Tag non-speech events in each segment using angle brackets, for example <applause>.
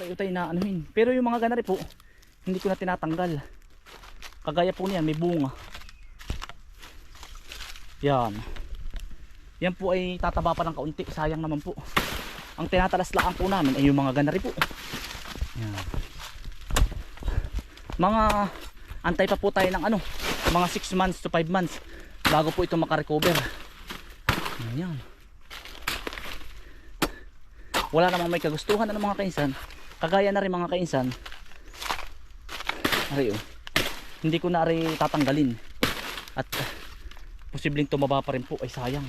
utay-utay na anuhin. Pero yung mga ganari po, hindi ko na tinatanggal. Kagaya po niyan, may bunga. Yan. Yan po ay tataba pa ng kaunti. Sayang naman po. Ang tinatalaslaan po namin ay yung mga ganari po. Yan. Mga antay pa po tayo ng ano, mga 6 months to 5 months bago po ito makarecover. Yan. Wala namang may kagustuhan ng mga kainsan. Kagaya na rin mga kainsan. Ari oh. Hindi ko na rin tatanggalin. At uh, posibleng tumaba pa rin po ay sayang.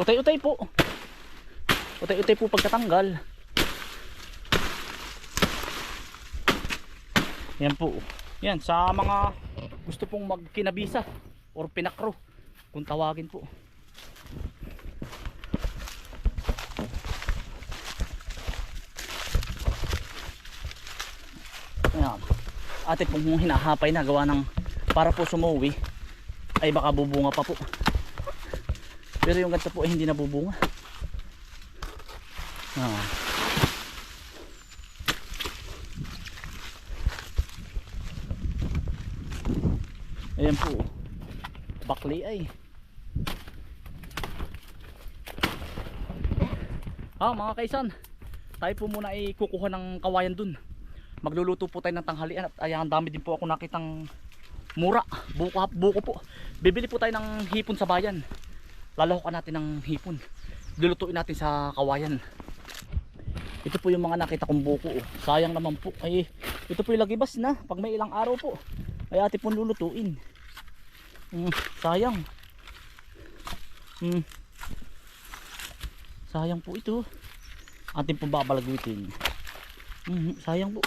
Utay-utay po. Utay-utay po pagkatanggal. Yan po. Yan sa mga gusto pong magkinabisa or pinakro kung tawagin po. Ayan. Ate pong hinahapay na gawa ng para po sumuwi ay baka bubunga pa po. Pero yung ganito po ay hindi nabubunga. Ah. Ayan po. Bakli ay. Ah, mga kaisan. Tayo po muna ay kukuha ng kawayan dun. Magluluto po tayo ng tanghalian at ayan, dami din po ako nakitang mura. Buko, buko po. Bibili po tayo ng hipon sa bayan. Lalahukan natin ng hipon. Lulutuin natin sa kawayan. Ito po yung mga nakita kong buko. Oh. Sayang naman po. Ay, ito po yung lagibas na. Pag may ilang araw po. Ay ate pong lulutuin. Mm, sayang. Mm. Sayang po ito. Atin pong babalagwitin. Mm, sayang po.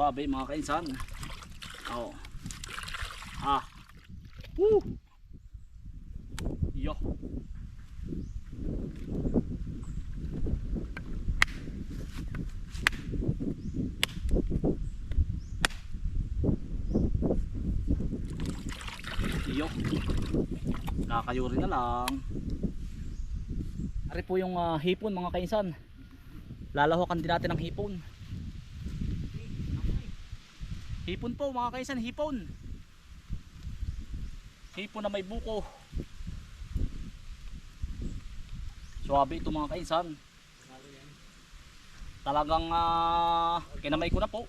Suwabe mga kainsan. Oh. Ah. Woo. Yo. Yo. Nakakayuri na lang. Ari po yung ah, hipon mga kainsan. Lalahokan din natin ng hipon. Hipon po mga kainsan, hipon. Hipon na may buko. Suwabe ito mga kainsan. Talagang ah, kinamay ko na po.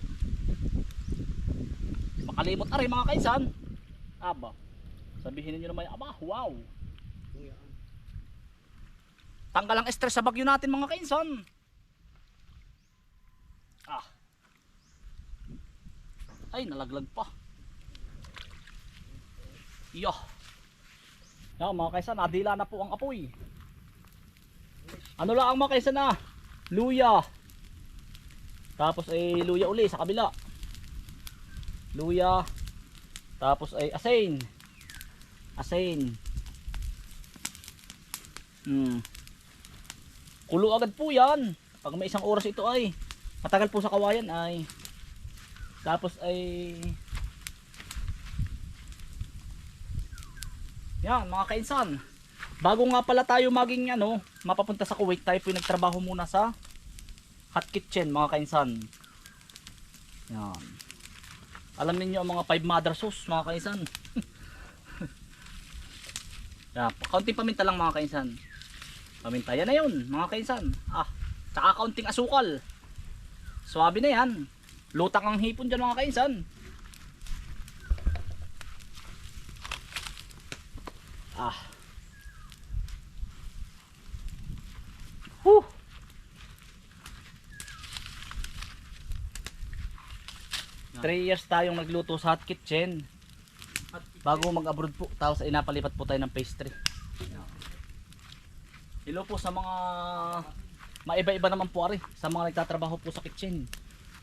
Makalimot ari mga kainsan. Aba. Sabihin niyo naman, aba, wow. Tanggal ang stress sa bagyo natin mga kainsan. Ah. Ay, nalaglag pa. Yo. Yan mga kaisan, nadila na po ang apoy. Ano lang ang mga kaisan na? Luya. Tapos ay luya uli sa kabila. Luya. Tapos ay asin. Asin. Hmm. Kulo agad po yan. Pag may isang oras ito ay matagal po sa kawayan ay tapos ay yan mga kainsan. Bago nga pala tayo maging ano mapapunta sa Kuwait tayo po yung nagtrabaho muna sa hot kitchen mga kainsan. Yan. Alam niyo ang mga five mother sauce mga kainsan. <laughs> Yan kaunting paminta lang mga kainsan. Paminta yan na yun mga kainsan. Ah tsaka kaunting asukal. Swabe na yan Lutang ang hipon dyan mga kainsan. Ah. Huh. Three years tayong nagluto sa hot kitchen. Bago mag-abroad po, tapos ay napalipat po tayo ng pastry. Hello po sa mga maiba-iba naman po ari, sa mga nagtatrabaho po sa kitchen.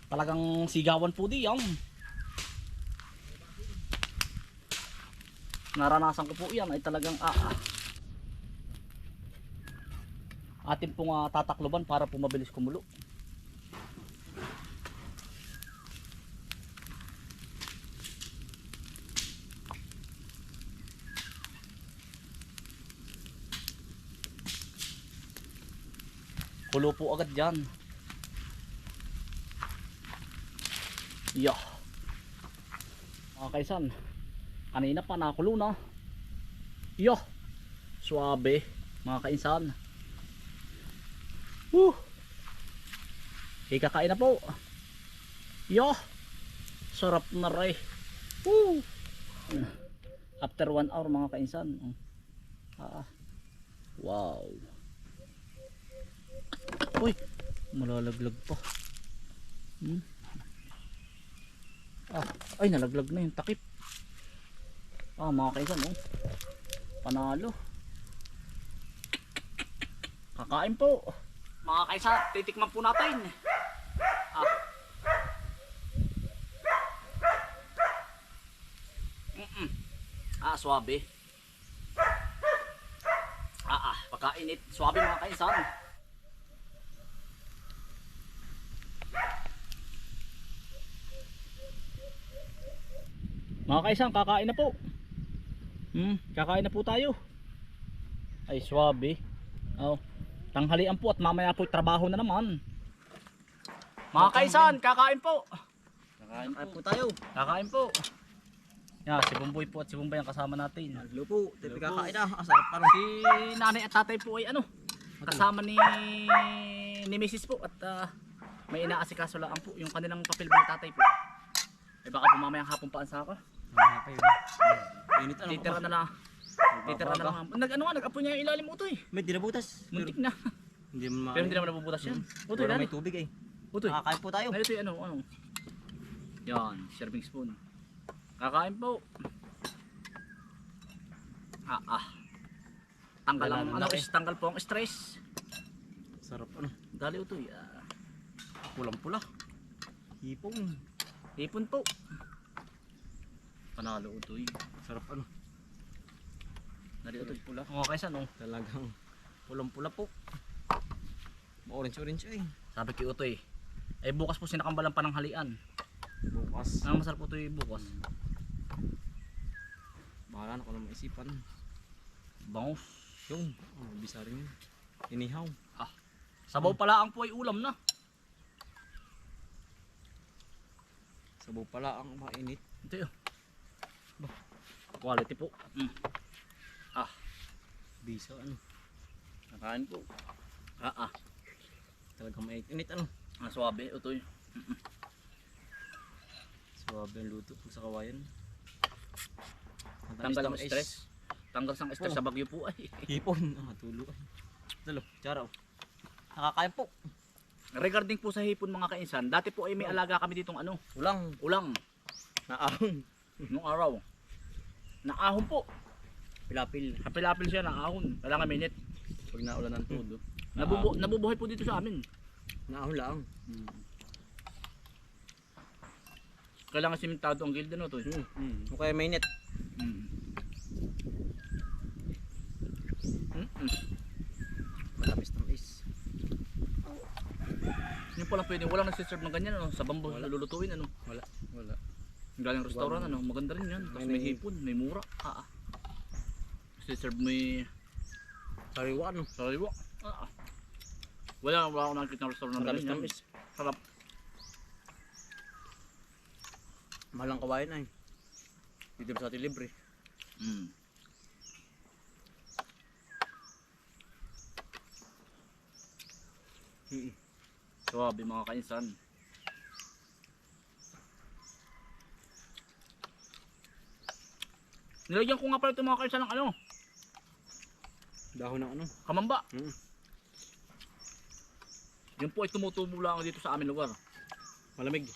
Talagang sigawan po diyan. Naranasan ko po yan ay talagang aa. Atin pong uh, tatakloban para po mabilis kumulo. Kulo po agad yan. Yeah. Mga kaisan. Kanina pa nakulo na. Yeah. Suabe. Mga kainsan. Woo. Ikakain na po. Yeah. Sarap na rin. Woo. After one hour mga kainsan. Ah. Wow. Uy, malalaglag pa. Hmm? Ah, ay nalaglag na yung takip. Ah, mga kaisan, oh. Panalo. Kakain po. Mga kaisan, titikman po natin. Ah. Mm-mm. Ah, swabe. Ah, ah, pagkainit. Swabe mga kaisan. Mga kaisang, kakain na po. Hmm, kakain na po tayo. Ay, swabe. Oh, tanghalian po at mamaya po trabaho na naman. Mga kaisan, kakain po. Kakain po tayo. Kakain po. Yeah, si Bumboy po at si Bumbay ang kasama natin. Hello po. Hello kakain na. Ang sarap parang. Si nanay at tatay po ay ano, kasama ni ni Mrs. po at ah, may inaasikaso lang po yung kanilang papel ni tatay po. Eh baka po mamayang hapon pa ang saka. Init ano. Titira na lang. Titira na lang. Nag ano nga, nag-apoy niya yung ilalim eh. May dinabutas. Muntik na. Hindi mo Pero hindi naman nabubutas yan. Utoy, Pero may tubig eh. Utoy. Kakain po tayo. Ay, ito yung ano, ano. Yan, serving spoon. Kakain po. Ah, ah. Tanggal Wala ang, na ano, is, tanggal po ang stress. Sarap ano. Dali utoy. Ah, Pulang-pula. Hipong. ipon po. Panalo utoy. Sarap ano. Dali utoy. Pula. Mga kaysa, no? Talagang pulang-pula po. Orange-orange eh. Sabi kay utoy. Eh bukas po sinakambalan pa ng halian. Bukas. Ang masarap po utoy bukas. Bahala na ko na maisipan. Bangus. Yung. Oh, bisa rin yun. Inihaw. Sabaw pala ang po ay ulam na. Sabaw pala ang mainit. Ito yun. Quality po. Mm. Bisa ano. Nakain po. Ah ah. Talagang mainit ano. Ang swabe utoy. Suwabe ang luto po sa kawayan. Tanggal ang stress. Tanggal sang stress Oo. sa bagyo po ay. Hipon. Ah, tulo. Dalo, charaw. Nakakain po. Regarding po sa hipon mga kainsan, dati po ay may alaga kami ditong ano, Ulang. ulang Naahon. nung araw. Naahon po. Pilapil. Kapilapil siya naahon. Kailangan minute. Pag naulan ng todo. Nabubu nabubuhay po dito sa amin. Naahon lang. Kailangan simentado ang gilda no to. Hmm. Hmm. O kaya mainit. Mm. Mm-mm. Matamis tamis. Yung pala pwede, walang nagsiserve ng ganyan ano, sa Wala. lulutuin ano. Wala. Galing restaurant ano, maganda rin yan. Tapos May- hipon, may mura. Ah, ah. Nagsiserve may Sariwa ano. sariwa. Ah, ah. Wala, wala akong nakikita ng restaurant na Matamis ganyan. tamis. Sarap. Malang kawain ay. Dito sa atin libre. Mm. Hmm. Grabe mga kainsan. Nilagyan ko nga pala ito mga kainsan ng ano, Dahon ng ano. kamamba. Hmm. Yun po ay tumutubo lang dito sa aming lugar. Malamig.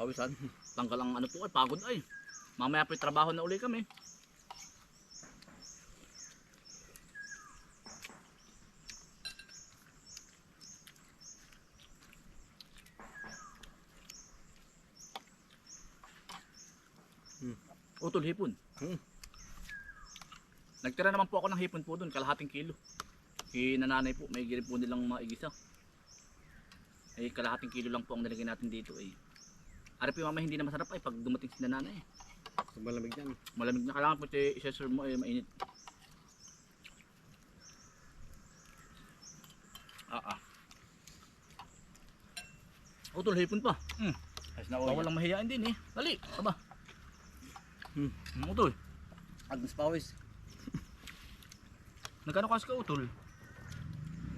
Kawisan, tanggal ang ano po ay pagod ay. Mamaya po trabaho na uli kami. Hmm. Utol hipon. Hmm. Nagtira naman po ako ng hipon po doon, kalahating kilo. Kinananay po, may gilip po nilang maigisa. Eh, kalahating kilo lang po ang nilagay natin dito eh. Ari po yung mama hindi na masarap ay pag dumating si nanay. Sobrang lamig yan. Malamig na kailangan pati isa-serve mo eh mainit. Ah ah. Utol, hipon pa. Hmm. Ayos na Bawal lang mahihain din eh. Dali, aba. Hmm. Hmm, utol. Agnes Pawis. <laughs> Nagkano kasi ka utol?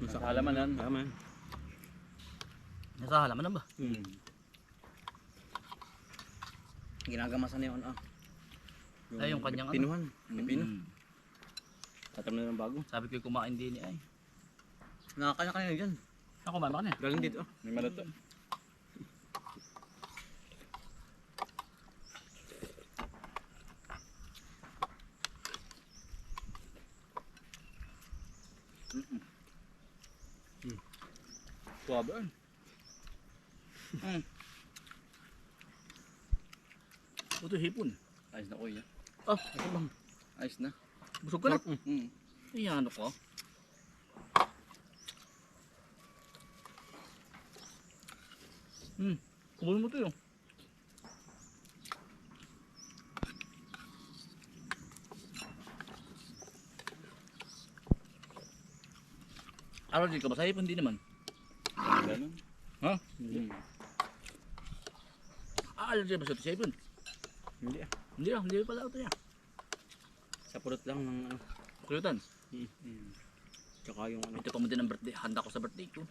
Sa halaman yan. Halaman. Nasa halaman na ba? Hmm. Ginagamasan na yun ah. Ay, yung kanyang ano? Pinuhan. Pipino. Mm. Tatam na ng bago. Sabi ko kumain din eh. Ay, Nakakanya-kanya dyan. ako kumain ka na. Galing dito ah. May malato. Suwabe. Hmm. Ito hipon. Ayos na kuya. Ah, ito bang? Ayos na. Busog ka na. Hmm. Ayan ako. Hmm. Kumain mo to yun. Allergy ka ba? Sa hipon di naman. Ganun. Ha? Hmm. Ah, allergy ba sa sa hipon? Hindi ah. Hindi ah, hindi pala ito yan. Sa pulot lang ng ano. Kuyutan, Hmm. Hmm. Tsaka yung ano. ito pa mo din ang birthday. Handa ko sa birthday ko.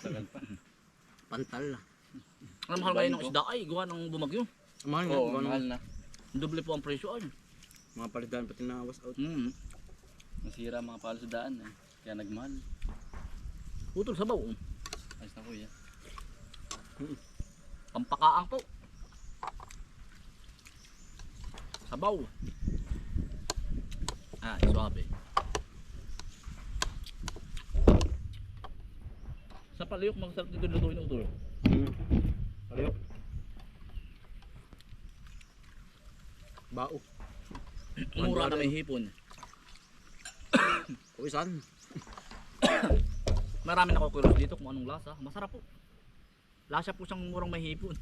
Tagal pa. Pantal ah. Ang mahal ngayon ng isda ay gawa ng bumagyo. Mahal. Oo, gawa mahal na. Doble po ang presyo ay. Mga palitan pati na was out. Mm. Nasira mga palo sa daan eh. Kaya nagmahal. Putol sabaw. Ayos na kuya. Pampakaang po. Sabaw. Ah, suabe. Sa paliyok magsarap dito lutuin ng utol. Hmm. Pareho. Bao. Mura na may hipon. <coughs> Uy, saan? Marami nakukulos dito kung anong lasa. Masarap po. Lasa po siyang murang may hipon.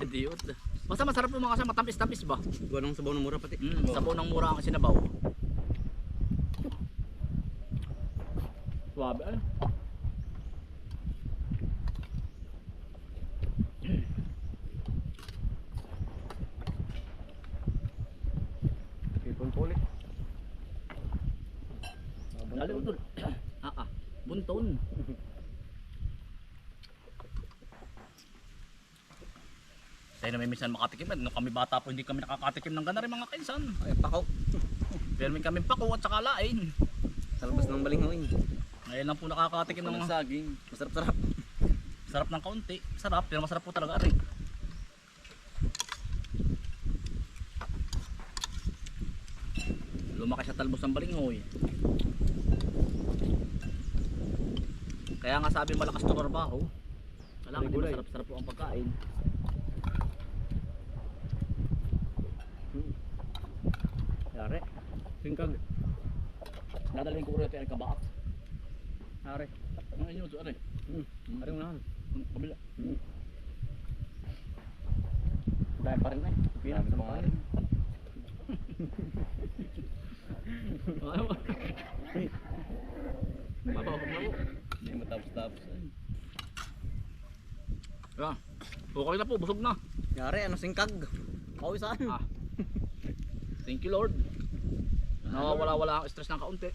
Idiot. Basta masarap po mga kasama, tamis-tamis ba? Gawa ng sabaw ng mura pati. Mm, sabaw ng mura ang sinabaw. Suwabe ay. Ipon pulit. Dali utol. ah ah. Bunton. Tayo na may minsan makatikim. Nung kami bata po, hindi kami nakakatikim ng ganari mga kainsan. Ay, pakaw. Pero may kami pako at saka lain. Sa labas ng balingoy. Ngayon lang po nakakatikim ng Ng saging. Masarap-sarap. sarap ng kaunti. Sarap, pero masarap po talaga rin. Lumaki sa talbos ng balinghoy. Kaya nga sabi malakas to trabaho. Kailangan din masarap-sarap po ang pagkain. Yari. Singkag. Nadalhin ko ulit yung kabaak. Are. Ano yun ito? Ano? Hmm. Are unahan. Kabila. Hmm. Dahil pa rin na eh. Pinang Dami sa mga mga ano. <laughs> Ano ba? Mabaw na po. Hindi matapos-tapos. eh. Yan. Okay na po, busog na. Yari, ano singkag? Kauwi saan? Ah. Thank you Lord. Nawawala-wala ang stress ng kaunti.